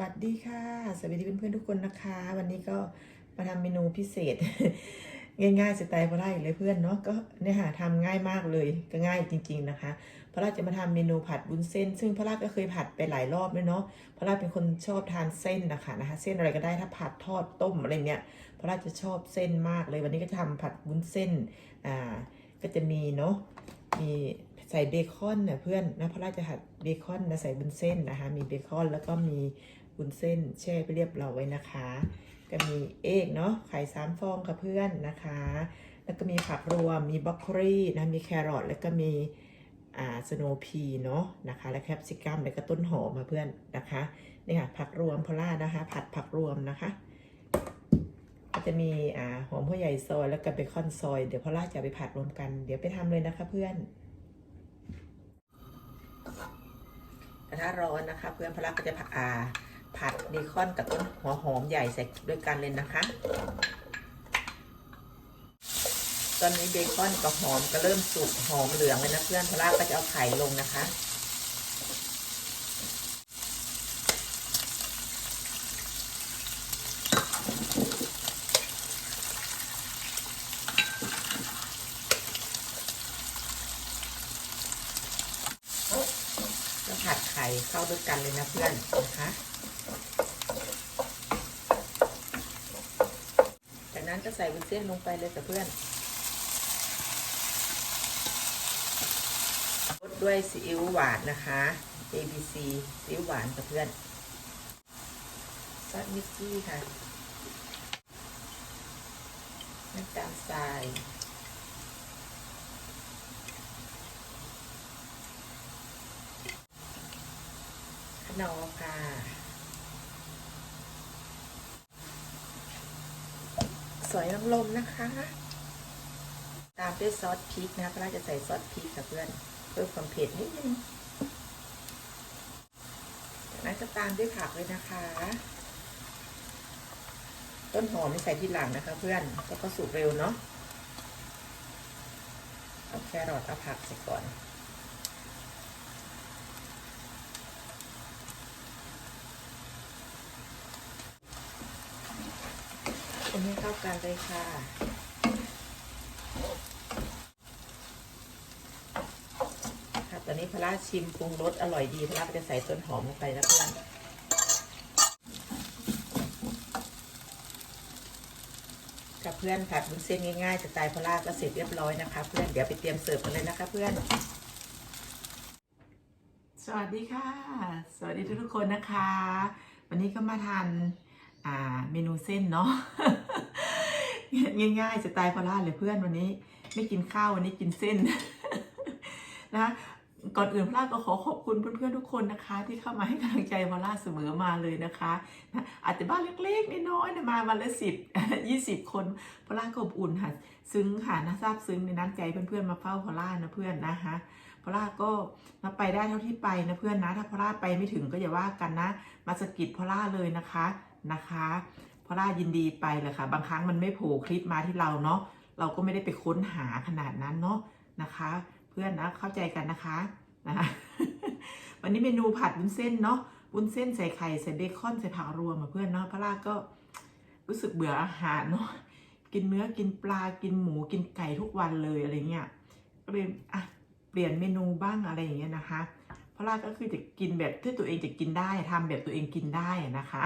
วัสดีค่ะ สวัสดีเพื่อนๆทุกคนนะคะ วันนี้ก็มาทำเมนูพิเศษ ง่ายๆสไตล์พระราอีกเลยเพื่อนเนาะก็เนี่ยค่ะทำง่ายมากเลยก็ง่ายจริง ๆนะคะพระราจะมาทำเมนูผัดบุญเส้น ซึ่งพระราก็เคยผัดไปหลายรอบเลยเนาะพระราเป็นคนชอบทานเส้นนะคะนะคะ เส้นอะไรก็ได้ถ้าผัดทอดต้มอะไรเนี้ยพระราจะชอบเส้นมากเลยวันนี้ก็จะทำผัดบุญเส้นอ่าก็จะมีเนาะมีใส่เบคอนนะเพื่อนนะพระราจะผัดเบคอนนะใส่บุญเส้นนะคะมีเบคอนแล้วก็มี บุญเส้นแช่ไปเรียบร้อยนะคะ ก็มีเอกเนาะไข่สามฟองค่ะเพื่อนนะคะ แล้วก็มีผักรวมมีบรอกโคลีนะมีแครอทแล้วก็มีอ่าสโนพีเนาะนะคะ และแคปซิกัมแล้วก็ต้นหอมมาเพื่อนนะคะนี่ค่ะผักรวมพอล่านะคะ ผัดผักรวมนะคะก็จะมีอ่าหอมหัวใหญ่ซอยแล้วก็เบคอนซอยเดี๋ยวพอล่าจะไปผัดรวมกัน เดี๋ยวไปทำเลยนะคะเพื่อนกระทะร้อนนะคะ เพื่อนพอล่าก็จะผัดอ่า ผัดเบคอนกับต้นหัวหอมใหญ่ใส่ด้วยกันเลยนะคะ ตอนนี้เบคอนกับหอมก็เริ่มสุกหอมเหลืองเลยนะเพื่อนพลาก็จะเอาไข่ลงนะคะผัดไข่เข้าด้วยกันเลยนะเพื่อนนะคะ จา ก็ใส่วุ้นเส้นลงไปเลยกับเพื่อนรสด้วยซีอิ๊วหวานนะคะ ABC ซีอิ๊วหวานกับเพื่อนซอสมิกกี้ค่ะน้ำตาลทรายขนมค่ะ สวยน้ำลมนะคะ ตามด้วยซอสพริกนะพระราจะใส่ซอสพริกค่ะเพื่อนเพิ่มความเผ็ดนิดนึงจากนั้นก็ตามด้วยผักเลยนะคะ ต้นหอมไม่ใส่ที่หลังนะคะ เพื่อนเพราะก็สุกเร็วเนาะเอาแครอทเอาผักใส่ก่อน คนให้เข้ากันเลยค่ะ ค่ะ ตอนนี้พระราชิมปรุงรสอร่อยดีพระราจะใส่ต้นหอมลงไปนะเพื่อนกับเพื่อนผัดบุญเส้นง่ายๆสไตล์พระราก็เสร็จเรียบร้อยนะคะ เพื่อนเดี๋ยวไปเตรียมเสิร์ฟกันเลยนะคะเพื่อนสวัสดีค่ะ สวัสดีทุกๆคนนะคะ วันนี้ก็มาทาน อ่าเมนูเส้นเนาะง่ายๆสไตล์พอล่าเลยเพื่อนวันนี้ ไม่กินข้าววันนี้กินเส้นนะคะก่อนอื่นพลาก็ขอขอบคุณเพื่อนๆทุกคนนะคะ ที่เข้ามาให้กำลังใจพอล่าเสมอมาเลยนะคะนะอาจจะบ้านเล็กๆน้อยๆมาวันละสิบยี่สิบคนพอล่าก็อบอุ่นค่ะซึ้งค่ะนะซาบซึ้งในน้ำใจเพื่อนๆมาเฝ้าพอล่านะเพื่อนนะคะพอล่าก็มาไปได้เท่าที่ไปนะเพื่อนนะ ถ้าพอล่าไปไม่ถึงก็อย่าว่ากันนะ มาสกิดพอล่าเลยนะคะ นะคะพอล่ายินดีไปเลยค่ะ บางครั้งมันไม่โผล่คลิปมาที่เราเนาะเราก็ไม่ได้ไปค้นหาขนาดนั้นเนาะนะคะ เพื่อนนะเข้าใจกันนะคะนะคะวันนี้เมนูผัดวุ้นเส้นเนาะวุ้นเส้นใส่ไข่ใส่เบคอนใส่ผักรวมอะเพื่อนเนาะพอล่าก็รู้สึกเบื่ออาหารเนาะกินเนื้อกินปลากินหมูกินไก่ทุกวันเลยอะไรเงี้ยก็เลยอะเปลี่ยนเมนูบ้างอะไรอย่างเงี้ยนะคะ เพราะล่าก็คือจะกินแบบที่ตัวเองจะกินได้ทำแบบตัวเองกินได้นะคะ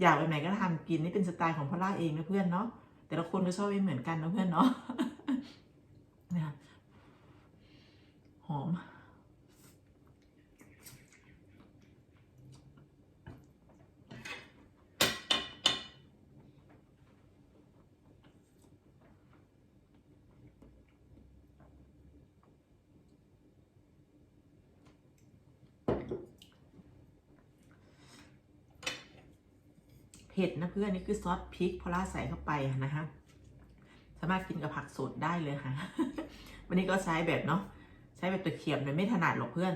อยากแบบไหนก็ทำกินนี่เป็นสไตล์ของพอล่าเองนะเพื่อนเนาะแต่ละคนก็ชอบไม่เหมือนกันนะเพื่อนเนาะนะหอม เผ็ดนะเพื่อนนี่คือซอสพริกพอล่าใส่เข้าไปนะคะสามารถกินกับผักสดได้เลยค่ะ วันนี้ก็ใช้แบบเนาะใช้แบบตะเกียบเลยไม่ถนัดหรอกเพื่อน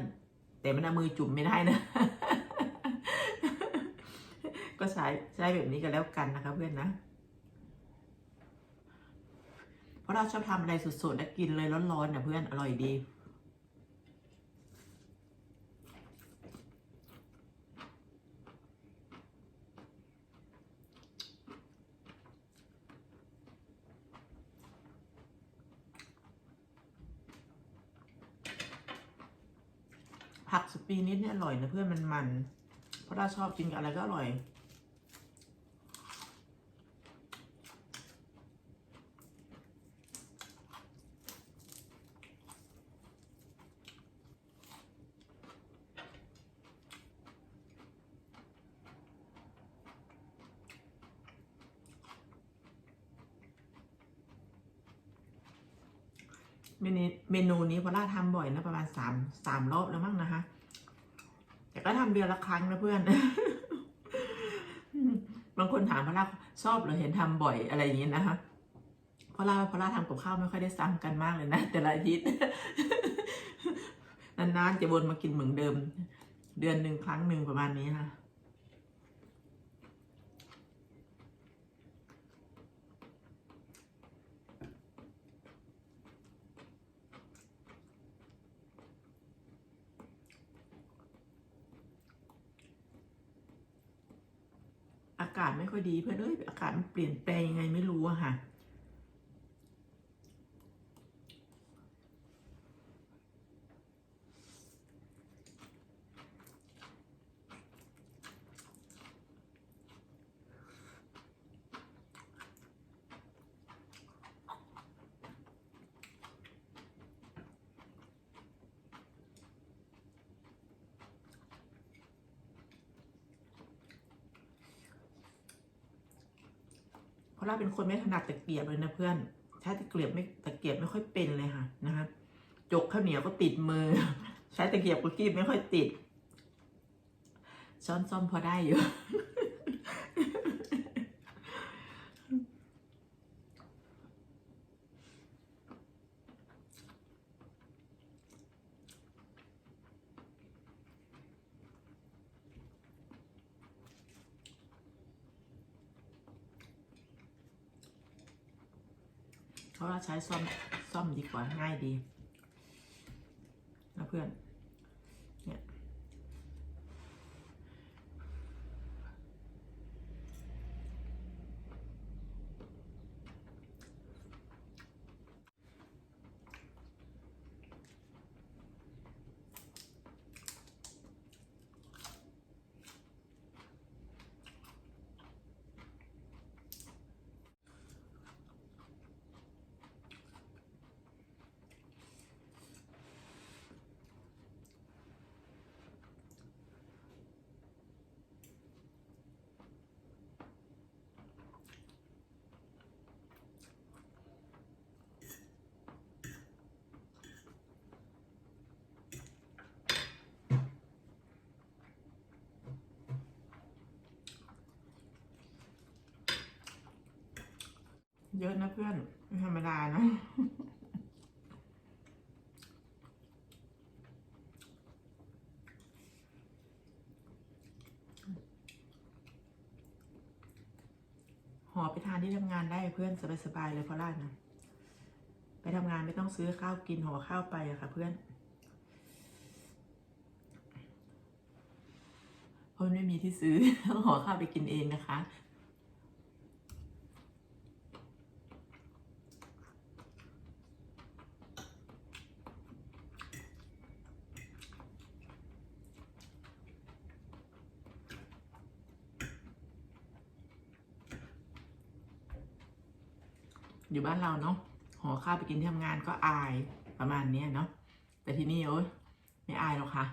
แต่มันเอามือจุ่มไม่ได้นะ ก็ใช้ใช้แบบนี้ก็แล้วกันนะคะ เพื่อนนะเพราะเราชอบทำอะไรสดๆแล้วกินเลยร้อนๆนะเพื่อนอร่อยดี ผักสปีนิดเนี่ยอร่อยนะเพื่อนมันมันเพราะเราชอบกินกับอะไรก็อร่อย เมนูนี้พอล่าทำบ่อยนะประมาณสามสามรอบแล้วมั้งนะคะ แต่ก็ทำเดือนละครั้งนะเพื่อน บางคนถามพอล่าชอบหรือเห็นทำบ่อยอะไรอย่างนี้นะคะพอล่าพอล่าทำกับข้าวไม่ค่อยได้ซ้ำกันมากเลยนะแต่ละอาทิตย์นานๆจะวนมากินเหมือนเดิม เดือนหนึ่งครั้งหนึ่งประมาณนี้ค่ะากาศไม่ค่อยดีเพื่อนเอ้ยอากาศมันเปลี่ยนแปลงยังไงไม่รู้อะค่ะ ราะเราเป็นคนไม่ถนัดตะเกียบเลยนะเพื่อน ใช้ตะเกียบไม่ตะเกียบไม่ค่อยเป็นเลยค่ะนะคะจกข้าวเหนียวก็ติดมือ ใช้ตะเกียบก็คีบไม่ค่อยติด ช้อนซ่อมพอได้อยู่ เพราะว่าใช้ซ่อมซ่อมดีกว่าง่ายดีนะเพื่อน เนี่ย เยอะนะเพื่อนไม่ธรรมดานะห่อไปทานที่ทำงานได้เพื่อนสบายๆเลยเพราะล่านะไปทำงานไม่ต้องซื้อข้าวกินห่อข้าวไปอะค่ะเพื่อนเพราะไม่มีที่ซื้อต้องห่อข้าวไปกินเองนะคะ อยู่บ้านเราเนาะห่อข้าวไปกินที่ทำงานก็อายประมาณนี้เนาะแต่ที่นี่โอ้ยไม่อายหรอกค่ะ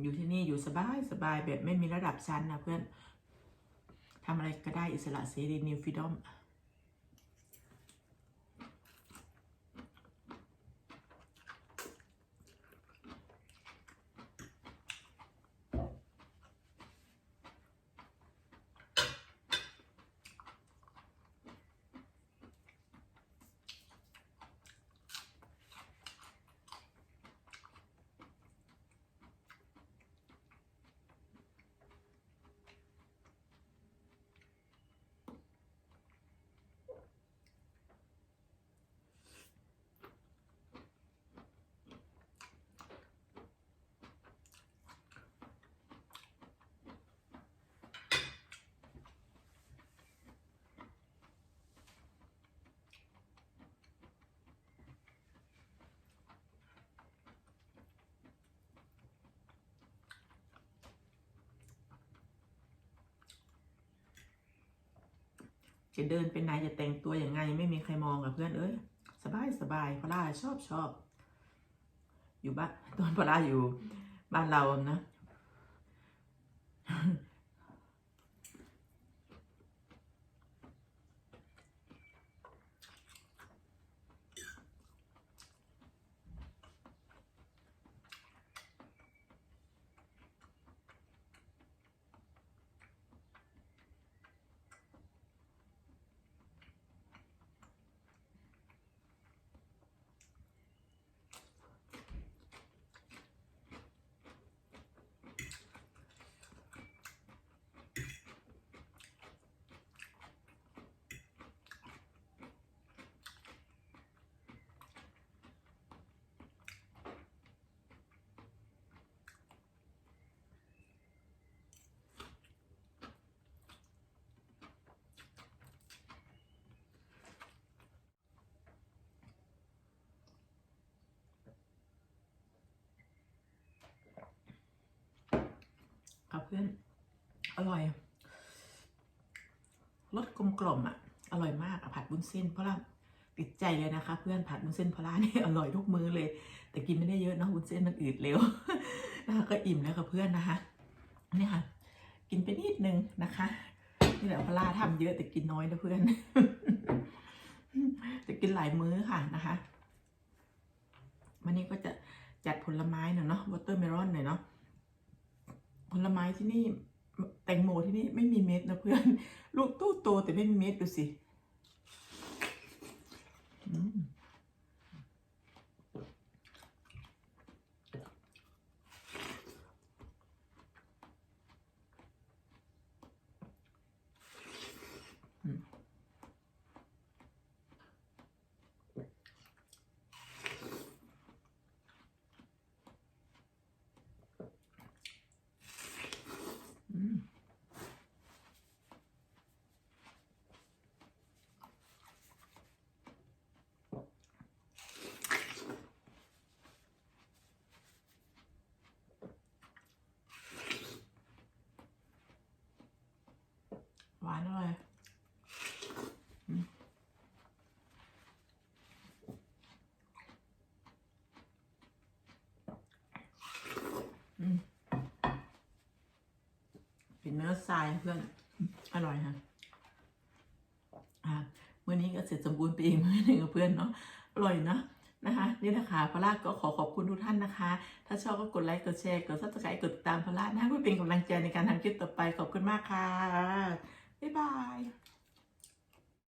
อยู่ที่นี่อยู่สบายสบายแบบไม่มีระดับชั้นนะเพื่อน ทำอะไรก็ได้อิสระเสรีนิวฟิดอม จะเดินเปไหนจะแต่งตัวอย่างไง ไม่มีใครมองกับเพื่อนเอ้ยสบายสบายพลาชอบชอบ อยู่บ้านตอนพลาอยู่บ้านเรานะ ครับเพื่อน อร่อย รสกลมกล่อมอะ อร่อยมากอะผัดบุ้นเส้นเพราะว่าติดใจเลยนะคะ เพื่อนผัดบุ้นเส้นพลาเนี่อร่อยทุกมื้อเลย แต่กินไม่ได้เยอะเนาะบุ้นเส้นมันอืดเร็วนะคะก็อิ่มแล้วกับเพื่อนนะคะนี่ค่ะ กินไปนิดนึงนะคะนี่แหละพลาทำเยอะแต่กินน้อยนะเพื่อนแต่กินหลายมื้อค่ะนะคะวันนี้ก็จะจัดผลไม้หน่อยเนาะวอเตอร์เมลอนหน่อยเนาะ ผลไม้ที่นี่แตงโมที่นี่ไม่มีเม็ดนะเพื่อน ลูกตู้โตแต่ไม่มีเม็ดดูสิ อืมอืมอืม หวานอร่อยอืมอืม เนื้อทรายเพื่อน อร่อยค่ะอ่ามื่อนี้ก็เสร็จสมบูรณ์ไปอีกมื้อหนึ่งกับเพื่อนเนาะ อร่อยนะนะคะนี่นะคะพลาก็ขอขอบคุณทุกท่านนะคะ ถ้าชอบก็กดไลค์ กดแชร์ กดซับสไครต์กดติดตามพลานะเพื่อเป็นกำลังใจในการทำคลิปต่อไป ขอบคุณมากค่ะ บ๊ายบาย